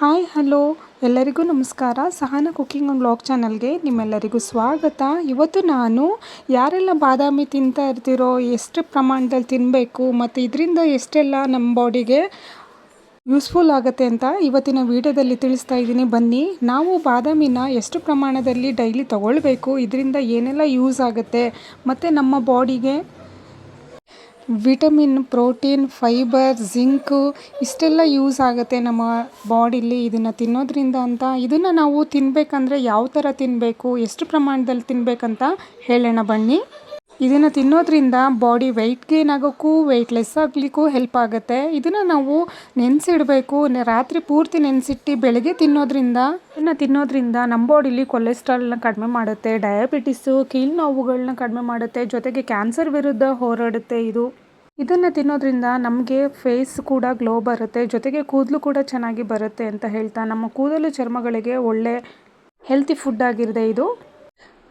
Hi, hello. ಎಲ್ಲರಿಗೂ ನಮಸ್ಕಾರ. ಸಹನ cooking and blog ಚಾನಲ್ಗೆ ನಿಮ್ಮೆಲ್ಲರಿಗೂ ಸ್ವಾಗತ. ಇವತ್ತು ನಾನು ಯಾರೆಲ್ಲ ಬಾದಾಮಿ ತಿಂತಾ ಇರ್ತೀರೋ, ಎಷ್ಟು ಪ್ರಮಾಣದಲ್ಲಿ ತಿನ್ನಬೇಕು ಮತ್ತು ಇದರಿಂದ ಎಷ್ಟೆಲ್ಲ ನಮ್ಮ ಬಾಡಿಗೆ ಯೂಸ್ಫುಲ್ ಆಗುತ್ತೆ ಅಂತ ಇವತ್ತಿನ ವಿಡಿಯೋದಲ್ಲಿ ತಿಳಿಸ್ತಾ ಇದ್ದೀನಿ. ಬನ್ನಿ, ನಾವು ಬಾದಾಮಿನ ಎಷ್ಟು ಪ್ರಮಾಣದಲ್ಲಿ ಡೈಲಿ ತಗೊಳ್ಬೇಕು, ಇದರಿಂದ ಏನೆಲ್ಲ ಯೂಸ್ ಆಗುತ್ತೆ, ಮತ್ತು ನಮ್ಮ ಬಾಡಿಗೆ ವಿಟಮಿನ್, ಪ್ರೋಟೀನ್, ಫೈಬರ್, ಜಿಂಕು ಇಷ್ಟೆಲ್ಲ ಯೂಸ್ ಆಗುತ್ತೆ ನಮ್ಮ ಬಾಡಿಲಿ ಇದನ್ನು ತಿನ್ನೋದ್ರಿಂದ ಅಂತ. ಇದನ್ನು ನಾವು ತಿನ್ನಬೇಕಂದ್ರೆ ಯಾವ ಥರ ತಿನ್ನಬೇಕು ಎಷ್ಟು ಪ್ರಮಾಣದಲ್ಲಿ ತಿನ್ನಬೇಕಂತ ಹೇಳೋಣ ಬನ್ನಿ. ಇದನ್ನು ತಿನ್ನೋದ್ರಿಂದ ಬಾಡಿ ವೆಯ್ಟ್ ಗೇನ್ ಆಗೋಕ್ಕೂ ವೆಯ್ಟ್ ಲೆಸ್ ಆಗಲಿಕ್ಕೂ ಹೆಲ್ಪ್ ಆಗುತ್ತೆ. ಇದನ್ನು ನಾವು ನೆನೆಸಿಡಬೇಕು ರಾತ್ರಿ ಪೂರ್ತಿ ನೆನೆಸಿಟ್ಟು ಬೆಳಗ್ಗೆ ತಿನ್ನೋದ್ರಿಂದ, ಇದನ್ನು ತಿನ್ನೋದ್ರಿಂದ ನಮ್ಮ ಬಾಡಿಲಿ ಕೊಲೆಸ್ಟ್ರಾಲ್ನ ಕಡಿಮೆ ಮಾಡುತ್ತೆ ಡಯಾಬಿಟಿಸು ಕೀಲ್ ನೋವುಗಳನ್ನ ಕಡಿಮೆ ಮಾಡುತ್ತೆ, ಜೊತೆಗೆ ಕ್ಯಾನ್ಸರ್ ವಿರುದ್ಧ ಹೋರಾಡುತ್ತೆ ಇದು. ಇದನ್ನು ತಿನ್ನೋದ್ರಿಂದ ನಮಗೆ ಫೇಸ್ ಕೂಡ ಗ್ಲೋ ಬರುತ್ತೆ, ಜೊತೆಗೆ ಕೂದಲು ಕೂಡ ಚೆನ್ನಾಗಿ ಬರುತ್ತೆ ಅಂತ ಹೇಳ್ತಾ ನಮ್ಮ ಕೂದಲು ಚರ್ಮಗಳಿಗೆ ಒಳ್ಳೆ ಹೆಲ್ತಿ ಫುಡ್ ಆಗಿರದೆ ಇದು.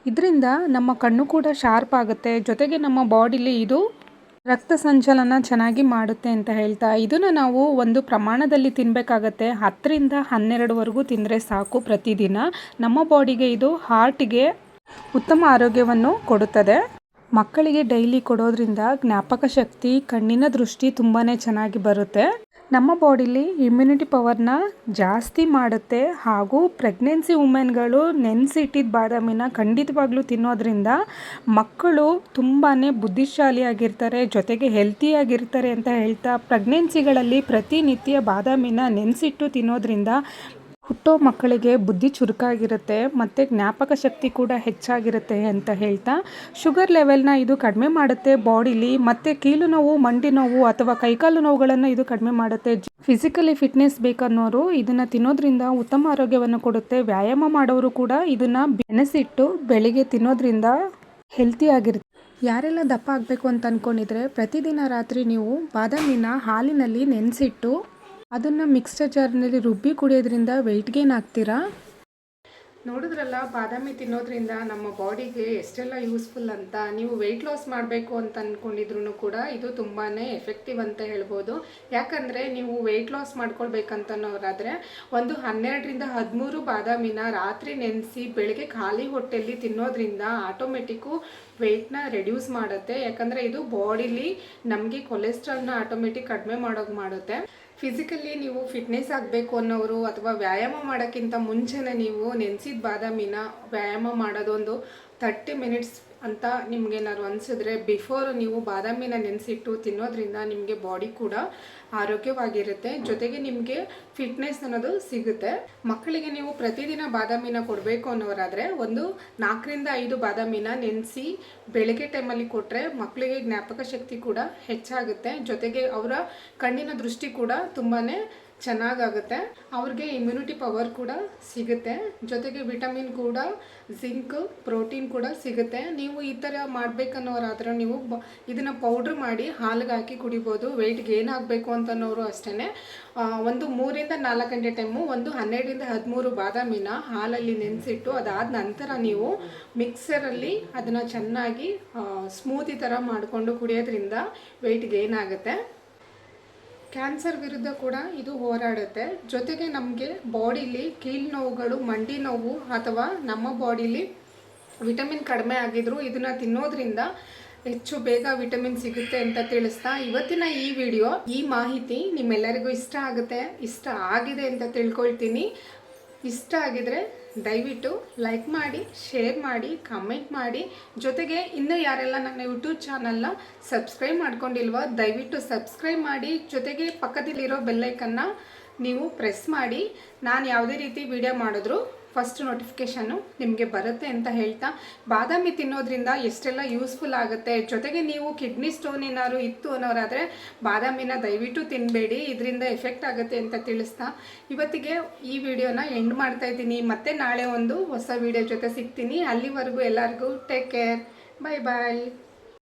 ಇದರಿಂದ ನಮ್ಮ ಕಣ್ಣು ಕೂಡ ಶಾರ್ಪ್ ಆಗುತ್ತೆ. ಜೊತೆಗೆ ನಮ್ಮ ಬಾಡಿಲಿ ಇದು ರಕ್ತ ಸಂಚಲನ ಚೆನ್ನಾಗಿ ಮಾಡುತ್ತೆ ಅಂತ ಹೇಳ್ತಾ. ಇದನ್ನು ನಾವು ಒಂದು ಪ್ರಮಾಣದಲ್ಲಿ ತಿನ್ನಬೇಕಾಗತ್ತೆ ಹತ್ತರಿಂದ ಹನ್ನೆರಡುವರೆಗೂ ತಿಂದರೆ ಸಾಕು ಪ್ರತಿದಿನ. ನಮ್ಮ ಬಾಡಿಗೆ ಇದು ಹಾರ್ಟಿಗೆ ಉತ್ತಮ ಆರೋಗ್ಯವನ್ನು ಕೊಡುತ್ತದೆ. ಮಕ್ಕಳಿಗೆ ಡೈಲಿ ಕೊಡೋದ್ರಿಂದ ಜ್ಞಾಪಕ ಶಕ್ತಿ, ಕಣ್ಣಿನ ದೃಷ್ಟಿ ತುಂಬಾ ಚೆನ್ನಾಗಿ ಬರುತ್ತೆ. ನಮ್ಮ ಬಾಡಿಲಿ ಇಮ್ಯುನಿಟಿ ಪವರ್ನ ಜಾಸ್ತಿ ಮಾಡುತ್ತೆ ಹಾಗೂ ಪ್ರೆಗ್ನೆನ್ಸಿ ವುಮೆನ್ಗಳು ನೆನೆಸಿಟ್ಟಿದ್ದ ಬಾದಾಮಿನ ಖಂಡಿತವಾಗ್ಲೂ ತಿನ್ನೋದ್ರಿಂದ ಮಕ್ಕಳು ತುಂಬಾ ಬುದ್ಧಿಶಾಲಿಯಾಗಿರ್ತಾರೆ ಜೊತೆಗೆ ಹೆಲ್ತಿಯಾಗಿರ್ತಾರೆ ಅಂತ ಹೇಳ್ತಾ ಪ್ರೆಗ್ನೆನ್ಸಿಗಳಲ್ಲಿ ಪ್ರತಿನಿತ್ಯ ಬಾದಾಮಿನ ನೆನೆಸಿಟ್ಟು ತಿನ್ನೋದ್ರಿಂದ ಹುಟ್ಟೋ ಮಕ್ಕಳಿಗೆ ಬುದ್ಧಿ ಚುರುಕಾಗಿರುತ್ತೆ ಮತ್ತು ಜ್ಞಾಪಕ ಶಕ್ತಿ ಕೂಡ ಹೆಚ್ಚಾಗಿರುತ್ತೆ ಅಂತ ಹೇಳ್ತಾ ಶುಗರ್ ಲೆವೆಲ್ನ ಇದು ಕಡಿಮೆ ಮಾಡುತ್ತೆ ಬಾಡಿಲಿ, ಮತ್ತು ಕೀಲು ನೋವು, ಮಂಡಿ ನೋವು ಅಥವಾ ಕೈಕಾಲು ನೋವುಗಳನ್ನು ಇದು ಕಡಿಮೆ ಮಾಡುತ್ತೆ. ಫಿಸಿಕಲಿ ಫಿಟ್ನೆಸ್ ಬೇಕನ್ನೋರು ಇದನ್ನು ತಿನ್ನೋದ್ರಿಂದ ಉತ್ತಮ ಆರೋಗ್ಯವನ್ನು ಕೊಡುತ್ತೆ. ವ್ಯಾಯಾಮ ಮಾಡೋರು ಕೂಡ ಇದನ್ನು ಬೆನೆಸಿಟ್ಟು ಬೆಳಿಗ್ಗೆ ತಿನ್ನೋದ್ರಿಂದ ಹೆಲ್ತಿ ಆಗಿರುತ್ತೆ. ಯಾರೆಲ್ಲ ದಪ್ಪ ಆಗಬೇಕು ಅಂತ ಅಂದ್ಕೊಂಡಿದ್ರೆ ಪ್ರತಿದಿನ ರಾತ್ರಿ ನೀವು ಬಾದಾಮಿನ ಹಾಲಿನಲ್ಲಿ ನೆನೆಸಿಟ್ಟು ಅದನ್ನು ಮಿಕ್ಸರ್ ಜಾರ್ನಲ್ಲಿ ರುಬ್ಬಿ ಕುಡಿಯೋದ್ರಿಂದ ವೆಯ್ಟ್ ಗೇನ್ ಆಗ್ತೀರಾ? ನೋಡಿದ್ರಲ್ಲ, ಬಾದಾಮಿ ತಿನ್ನೋದ್ರಿಂದ ನಮ್ಮ ಬಾಡಿಗೆ ಎಷ್ಟೆಲ್ಲ ಯೂಸ್ಫುಲ್ ಅಂತ, ನೀವು ವೆಯ್ಟ್ ಲಾಸ್ ಮಾಡಬೇಕು ಅಂತ ಅಂದ್ಕೊಂಡಿದ್ರು ಕೂಡ ಇದು ತುಂಬಾ ಎಫೆಕ್ಟಿವ್ ಅಂತ ಹೇಳ್ಬೋದು. ಯಾಕಂದರೆ ನೀವು ವೆಯ್ಟ್ ಲಾಸ್ ಮಾಡ್ಕೊಳ್ಬೇಕಂತನೋರಾದರೆ ಒಂದು ಹನ್ನೆರಡರಿಂದ ಹದಿಮೂರು ಬಾದಾಮಿನ ರಾತ್ರಿ ನೆನೆಸಿ ಬೆಳಗ್ಗೆ ಖಾಲಿ ಹೊಟ್ಟೆಯಲ್ಲಿ ತಿನ್ನೋದ್ರಿಂದ ಆಟೋಮೆಟಿಕ್ಕು ವೆಯ್ಟ್ನ ರೆಡ್ಯೂಸ್ ಮಾಡುತ್ತೆ. ಯಾಕಂದರೆ ಇದು ಬಾಡಿಲಿ ನಮಗೆ ಕೊಲೆಸ್ಟ್ರಾಲ್ನ ಆಟೋಮೆಟಿಕ್ ಕಡಿಮೆ ಮಾಡೋಕೆ ಮಾಡುತ್ತೆ. ಫಿಸಿಕಲಿ ನೀವು ಫಿಟ್ನೆಸ್ ಆಗಬೇಕು ಅನ್ನೋರು ಅಥವಾ ವ್ಯಾಯಾಮ ಮಾಡೋಕ್ಕಿಂತ ಮುಂಚೆನೇ ನೀವು ನೆನೆಸಿದ ಬಾದಾಮಿನ ವ್ಯಾಯಾಮ ಮಾಡೋದೊಂದು ತರ್ಟಿ ಮಿನಿಟ್ಸ್ ಅಂತ ನಿಮ್ಗೇನಾದ್ರು ಅನಿಸಿದ್ರೆ ಬಿಫೋರ್ ನೀವು ಬಾದಾಮಿನ ನೆನೆಸಿಟ್ಟು ತಿನ್ನೋದ್ರಿಂದ ನಿಮಗೆ ಬಾಡಿ ಕೂಡ ಆರೋಗ್ಯವಾಗಿರುತ್ತೆ. ಜೊತೆಗೆ ನಿಮಗೆ ಫಿಟ್ನೆಸ್ ಅನ್ನೋದು ಸಿಗುತ್ತೆ. ಮಕ್ಕಳಿಗೆ ನೀವು ಪ್ರತಿದಿನ ಬಾದಾಮಿನ ಕೊಡಬೇಕು ಅನ್ನೋರಾದರೆ ಒಂದು ನಾಲ್ಕರಿಂದ ಐದು ಬಾದಾಮಿನ ನೆನೆಸಿ ಬೆಳಗ್ಗೆ ಟೈಮಲ್ಲಿ ಕೊಟ್ಟರೆ ಮಕ್ಕಳಿಗೆ ಜ್ಞಾಪಕ ಶಕ್ತಿ ಕೂಡ ಹೆಚ್ಚಾಗುತ್ತೆ. ಜೊತೆಗೆ ಅವರ ಕಣ್ಣಿನ ದೃಷ್ಟಿ ಕೂಡ ತುಂಬಾ ಚೆನ್ನಾಗಾಗುತ್ತೆ. ಅವ್ರಿಗೆ ಇಮ್ಯುನಿಟಿ ಪವರ್ ಕೂಡ ಸಿಗುತ್ತೆ. ಜೊತೆಗೆ ವಿಟಮಿನ್ ಕೂಡ ಜಿಂಕ್ ಪ್ರೋಟೀನ್ ಕೂಡ ಸಿಗುತ್ತೆ. ನೀವು ಈ ಥರ ಮಾಡಬೇಕನ್ನೋರಾದ್ರೆ ನೀವು ಬ, ಇದನ್ನು ಪೌಡ್ರ್ ಮಾಡಿ ಹಾಲಿಗೆ ಹಾಕಿ ಕುಡಿಬೋದು. ವೆಯ್ಟ್ ಗೇನ್ ಆಗಬೇಕು ಅಂತನೋರು ಅಷ್ಟೇ ಒಂದು ಮೂರಿಂದ ನಾಲ್ಕು ಗಂಟೆ ಟೈಮು ಒಂದು ಹನ್ನೆರಡರಿಂದ ಹದಿಮೂರು ಬಾದಾಮಿನ ಹಾಲಲ್ಲಿ ನೆನೆಸಿಟ್ಟು ಅದಾದ ನಂತರ ನೀವು ಮಿಕ್ಸರಲ್ಲಿ ಅದನ್ನು ಚೆನ್ನಾಗಿ ಸ್ಮೂತಿ ಥರ ಮಾಡಿಕೊಂಡು ಕುಡಿಯೋದ್ರಿಂದ ವೆಯ್ಟ್ ಗೇನ್ ಆಗುತ್ತೆ. ಕ್ಯಾನ್ಸರ್ ವಿರುದ್ಧ ಕೂಡ ಇದು ಹೋರಾಡುತ್ತೆ. ಜೊತೆಗೆ ನಮಗೆ ಬಾಡಿಲಿ ಕೀಲ್ ನೋವುಗಳು, ಮಂಡಿ ನೋವು ಅಥವಾ ನಮ್ಮ ಬಾಡಿಲಿ ವಿಟಮಿನ್ ಕಡಿಮೆ ಆಗಿದ್ರು ಇದನ್ನು ತಿನ್ನೋದ್ರಿಂದ ಹೆಚ್ಚು ಬೇಗ ವಿಟಮಿನ್ ಸಿಗುತ್ತೆ ಅಂತ ತಿಳಿಸ್ತಾ ಇವತ್ತಿನ ಈ ವಿಡಿಯೋ, ಈ ಮಾಹಿತಿ ನಿಮ್ಮೆಲ್ಲರಿಗೂ ಇಷ್ಟ ಆಗುತ್ತೆ, ಇಷ್ಟ ಆಗಿದೆ ಅಂತ ತಿಳ್ಕೊಳ್ತೀನಿ. ಇಷ್ಟ ಆಗಿದ್ರೆ ದಯವಿಟ್ಟು ಲೈಕ್ ಮಾಡಿ ಶೇರ್ ಮಾಡಿ ಕಮೆಂಟ್ ಮಾಡಿ. ಜೊತೆಗೆ ಇನ್ನೂ ಯಾರೆಲ್ಲ ನನ್ನ ಯೂಟ್ಯೂಬ್ ಚಾನಲ್ನ ಸಬ್ಸ್ಕ್ರೈಬ್ ಮಾಡ್ಕೊಂಡಿಲ್ವೋ, ದಯವಿಟ್ಟು ಸಬ್ಸ್ಕ್ರೈಬ್ ಮಾಡಿ. ಜೊತೆಗೆ ಪಕ್ಕದಲ್ಲಿರೋ ಬೆಲ್ಲೈಕನ್ನು ನೀವು ಪ್ರೆಸ್ ಮಾಡಿ. ನಾನು ಯಾವುದೇ ರೀತಿ ವಿಡಿಯೋ ಮಾಡಿದ್ರು ಫಸ್ಟ್ ನೋಟಿಫಿಕೇಷನ್ನು ನಿಮಗೆ ಬರುತ್ತೆ ಅಂತ ಹೇಳ್ತಾ, ಬಾದಾಮಿ ತಿನ್ನೋದ್ರಿಂದ ಎಷ್ಟೆಲ್ಲ ಯೂಸ್ಫುಲ್ ಆಗುತ್ತೆ, ಜೊತೆಗೆ ನೀವು ಕಿಡ್ನಿ ಸ್ಟೋನ್ ಏನಾದ್ರು ಇತ್ತು ಅನ್ನೋರಾದರೆ ಬಾದಾಮಿನ ದಯವಿಟ್ಟು ತಿನ್ನಬೇಡಿ ಇದರಿಂದ ಎಫೆಕ್ಟ್ ಆಗುತ್ತೆ ಅಂತ ತಿಳಿಸ್ತಾ. ಇವತ್ತಿಗೆ ಈ ವಿಡಿಯೋನ ಎಂಡ್ ಮಾಡ್ತಾ ಇದ್ದೀನಿ. ಮತ್ತೆ ನಾಳೆ ಒಂದು ಹೊಸ ವಿಡಿಯೋ ಜೊತೆ ಸಿಗ್ತೀನಿ. ಅಲ್ಲಿವರೆಗೂ ಎಲ್ಲರಿಗೂ ಟೇಕ್ ಕೇರ್ ಬಾಯ್ ಬಾಯ್